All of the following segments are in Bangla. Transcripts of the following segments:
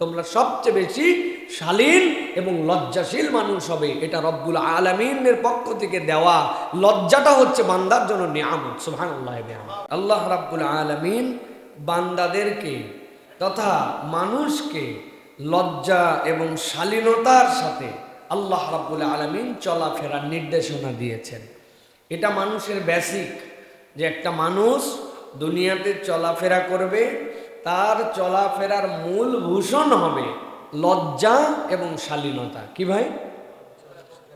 তোমরা সবচেয়ে বেশি শালীন এবং লজ্জাশীল মানুষ হবে। এটা রব্বুল আলমিনের পক্ষ থেকে দেওয়া। লজ্জাটা হচ্ছে বান্দার জন্য নিয়ামত সুহান আল্লাহ রাব্বুল আলমিন বান্দাদেরকে তথা মানুষকে লজ্জা এবং শালীনতার সাথে আল্লাহ রাব্বুল আলমিন চলাফেরার নির্দেশনা দিয়েছেন। এটা মানুষের বেসিক যে একটা মানুষ দুনিয়াতে চলাফেরা করবে তার চলাফেরার মূল ভূষণ হবে লজ্জা এবং শালীনতা। কি ভাই?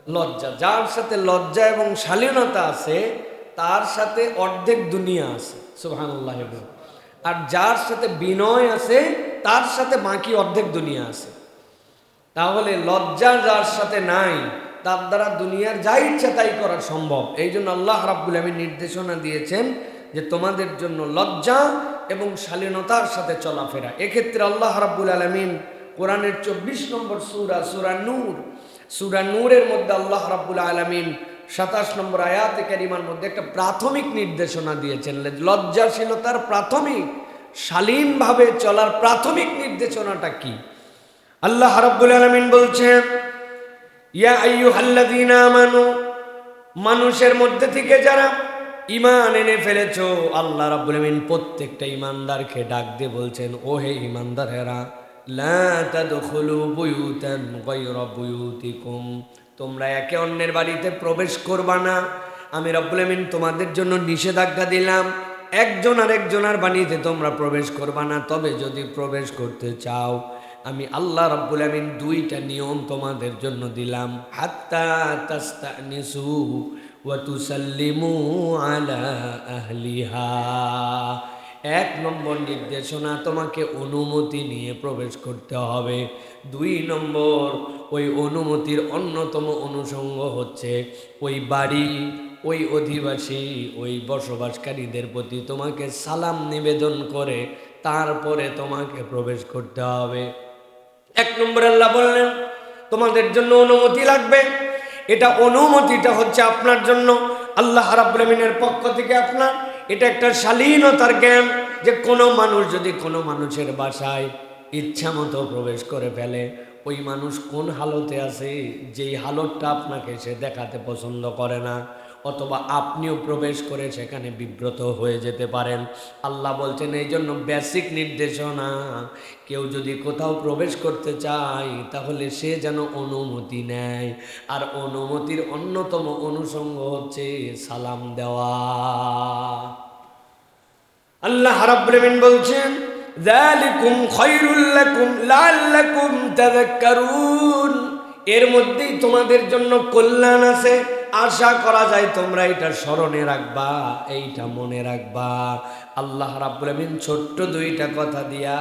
লজ্জা। যার সাথে লজ্জা এবং শালীনতা আছে, তার সাথে অর্ধেক দুনিয়া আছে। সুবহানাল্লাহ আর যার সাথে বিনয় আছে, তার সাথে বাকি অর্ধেক দুনিয়া আছে। তাহলে লজ্জা যার সাথে নাই, তার দ্বারা দুনিয়ার যা ইচ্ছা তাই করা সম্ভব। এই জন্য আল্লাহ রাব্বুল আমিন নির্দেশনা দিয়েছেন যে তোমাদের জন্য লজ্জা এবং শালীনতার সাথে চলাফেরা। এক্ষেত্রে আল্লাহ রাব্বুল আলমিন কোরআনের চব্বিশ নম্বর সুরা সুরা নূর, সুরা নূরের মধ্যে আল্লাহ রাব্বুল আলমিন সাতাশ নম্বর আয়াতে কারিমার মধ্যে একটা প্রাথমিক নির্দেশনা দিয়েছেন। লজ্জাশীলতার প্রাথমিক, শালীনভাবে চলার প্রাথমিক নির্দেশনাটা কি? আল্লাহ রাব্বুল আলমিন বলছেন, ইয়া আইয়ুহাল্লাযীনা আমানু মানুষের মধ্যে থেকে যারা ইমান এনে ফেলেছ, আল্লাহ রাব্বুল প্রত্যেকটা ইমানদারকে ডাক দিয়ে বলছেন ও হে ইমানদারেরা গায়রা বুয়ুতিকুম। তোমরা একে অন্যের বাড়িতে প্রবেশ করবা না। আমি রব্বুল আমিন তোমাদের জন্য নিষেধাজ্ঞা দিলাম। একজন আর একজনের বাড়িতে তোমরা প্রবেশ করবা না। তবে যদি প্রবেশ করতে চাও, আমি আল্লাহ রব্বুল আমিন দুইটা নিয়ম তোমাদের জন্য দিলাম। হাত্তা তাস্তানিসু ওয়া তুসাল্লিমু আলা আহলিহা। এক নম্বর নির্দেশনা, তোমাকে অনুমতি নিয়ে প্রবেশ করতে হবে। দুই নম্বর, ওই অনুমতির অন্যতম অনুষঙ্গ হচ্ছে ওই বাড়ি, ওই অধিবাসী, ওই বসবাসকারীদের প্রতি তোমাকে সালাম নিবেদন করে তারপরে তোমাকে প্রবেশ করতে হবে। এক নম্বর আল্লাহ বললেন, তোমাদের জন্য অনুমতি লাগবে। এটা অনুমতিটা হচ্ছে আপনার জন্য। আল্লাহ রাব্রামিনের পক্ষ থেকে আপনার। এটা একটা শালীনতার জ্ঞান যে কোনো মানুষ যদি কোনো মানুষের বাসায় ইচ্ছা মতো প্রবেশ করে ফেলে, ওই মানুষ কোন হালতে আছে? যেই হালতটা আপনাকে সে দেখাতে পছন্দ করে না। অথবা আপনিও প্রবেশ করে সেখানে বিব্রত হয়ে যেতে পারেন। আল্লাহ বলছেন, এই জন্য বেসিক নির্দেশনা, কেউ যদি কোথাও প্রবেশ করতে চায়, তাহলে সে যেন অনুমতি নেয়। আর অনুমতির অন্যতম অনুষঙ্গ হচ্ছে সালাম দেওয়া। আল্লাহ রাব্বুল বলছেন এর মধ্যেই তোমাদের জন্য কল্যাণ আছে। আশা করা যায় তোমরা এটা স্মরণে রাখবা, এইটা মনে রাখবা। আল্লাহ রাব্বুল আমিন ছোট্ট দুইটা কথা দিয়া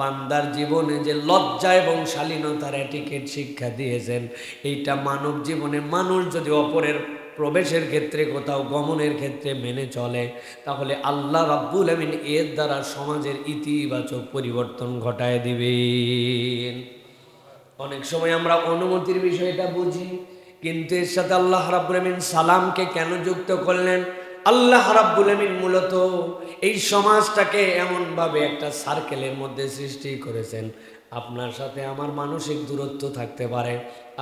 বান্দার জীবনে যে লজ্জা এবং শালীনতার এটিকেট শিক্ষা দিয়েছেন, এইটা মানব জীবনে মানুষ যদি অপরের প্রবেশের ক্ষেত্রে, কোথাও গমনের ক্ষেত্রে মেনে চলে, তাহলে আল্লাহ রাব্বুল আমিন এর দ্বারা সমাজের ইতিবাচক পরিবর্তন ঘটায় দিবেন। অনেক সময় আমরা অনুমতির বিষয়টা বুঝি কিন্তু এর সাথে আল্লাহ রাব্বুল আমিন সালামকে কেন যুক্ত করলেন? আল্লাহ রাব্বুল আমিন মূলত এই সমাজটাকে এমনভাবে একটা সার্কেলের মধ্যে সৃষ্টি করেছেন। আপনার সাথে আমার মানসিক দূরত্ব থাকতে পারে,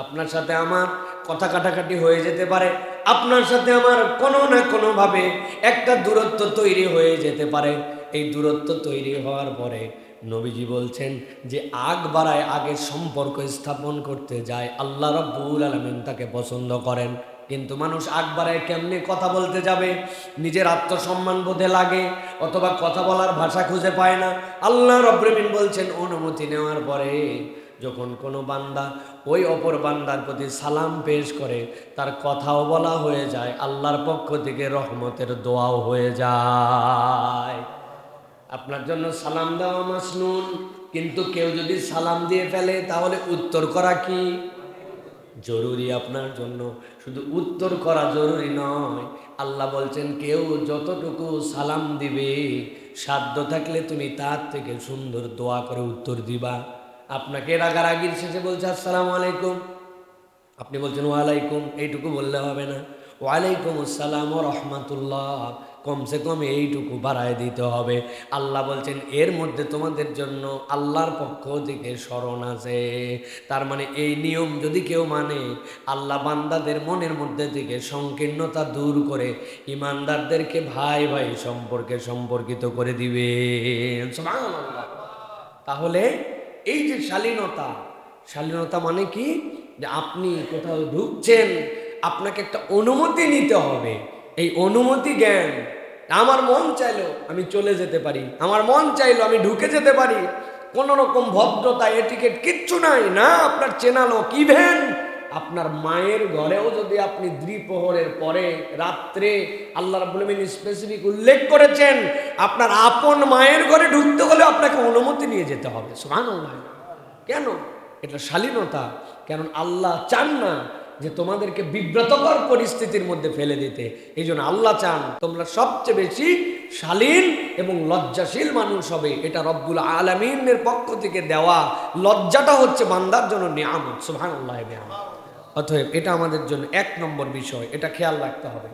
আপনার সাথে আমার কথা কাটাকাটি হয়ে যেতে পারে, আপনার সাথে আমার কোনো না কোনোভাবে একটা দূরত্ব তৈরি হয়ে যেতে পারে। এই দূরত্ব তৈরি হওয়ার পরে নবীজি বলছেন যে আগ বাড়ায় আগে সম্পর্ক স্থাপন করতে যায়, আল্লাহ রব্বুল আলমিন তাকে পছন্দ করেন। কিন্তু মানুষ আগ বাড়ায় কেমনে কথা বলতে যাবে? নিজের আত্মসম্মান বোধে লাগে, অথবা কথা বলার ভাষা খুঁজে পায় না। আল্লাহ রব্রমিন বলছেন, অনুমতি নেওয়ার পরে যখন কোনো বান্দা ওই অপর বান্দার প্রতি সালাম পেশ করে, তার কথাও বলা হয়ে যায়, আল্লাহর পক্ষ থেকে রহমতের দোয়াও হয়ে যায়। আপনার জন্য সালাম দেওয়া মাসনুন। কিন্তু কেউ যদি সালাম দিয়ে ফেলে, তাহলে উত্তর করা কি? জরুরি আপনার জন্য। শুধু উত্তর করা জরুরি নয়। আল্লাহ বলছেন, কেউ যতটুকু সালাম দিবে, সাধ্য থাকলে তুমি তার থেকে সুন্দর দোয়া করে উত্তর দিবা। আপনাকে রাগারাগির শেষে বলছে, আসসালামু আলাইকুম। আপনি বলছেন, ওয়ালাইকুম। এইটুকু বললে হবে না। ওয়ালাইকুম আসসালাম ও রহমাতুল্লাহ। কমসে কম এইটুকু বাড়ায় দিতে হবে। আল্লাহ বলছেন, এর মধ্যে তোমাদের জন্য আল্লাহর পক্ষ থেকে স্মরণ আছে। তার মানে এই নিয়ম যদি কেউ মানে আল্লাহ বান্দাদের মনের মধ্যে থেকে সংকীর্ণতা দূর করে ইমানদারদেরকে ভাই ভাই সম্পর্কে সম্পর্কিত করে দিবে। তাহলে এই যে শালীনতা শালীনতা মানে কি? যে আপনি কোথাও ঢুকছেন, আপনাকে একটা অনুমতি নিতে হবে। এই অনুমতি জ্ঞান আমার মন চাইলো আমি চলে যেতে পারি। আমার মন চাইলো আমি ঢুকে যেতে পারি। কোনো রকম ভদ্রতা এটিকেট কিচ্ছু নাই। না, আপনার চেনালো কি ভ্যান আপনার মায়ের ঘরেও যদি আপনি দ্বিপ্রহরের পরে রাত্রে আল্লাহ রাব্বুল আলামিন স্পেসিফিক উল্লেখ করেছেন, আপনার আপন মায়ের ঘরে ঢুকতে হলে আপনাকে অনুমতি নিয়ে যেতে হবে। সুবহানাল্লাহ। কেন? এটা শালীনতা। কেন আল্লাহ চান না যে তোমাদেরকে বিব্রতকর পরিস্থিতির মধ্যে ফেলে দিতে। এই জন্য আল্লাহ চান তোমরা সবচেয়ে বেশি শালীন এবং লজ্জাশীল মানুষ হবে। এটা রব্বুল আলমিনের পক্ষ থেকে দেওয়া। লজ্জাটা হচ্ছে বান্দার জন্য নিয়ামত। সুহান আল্লাহ অতএব এটা আমাদের জন্য এক নম্বর বিষয়। এটা খেয়াল রাখতে হবে।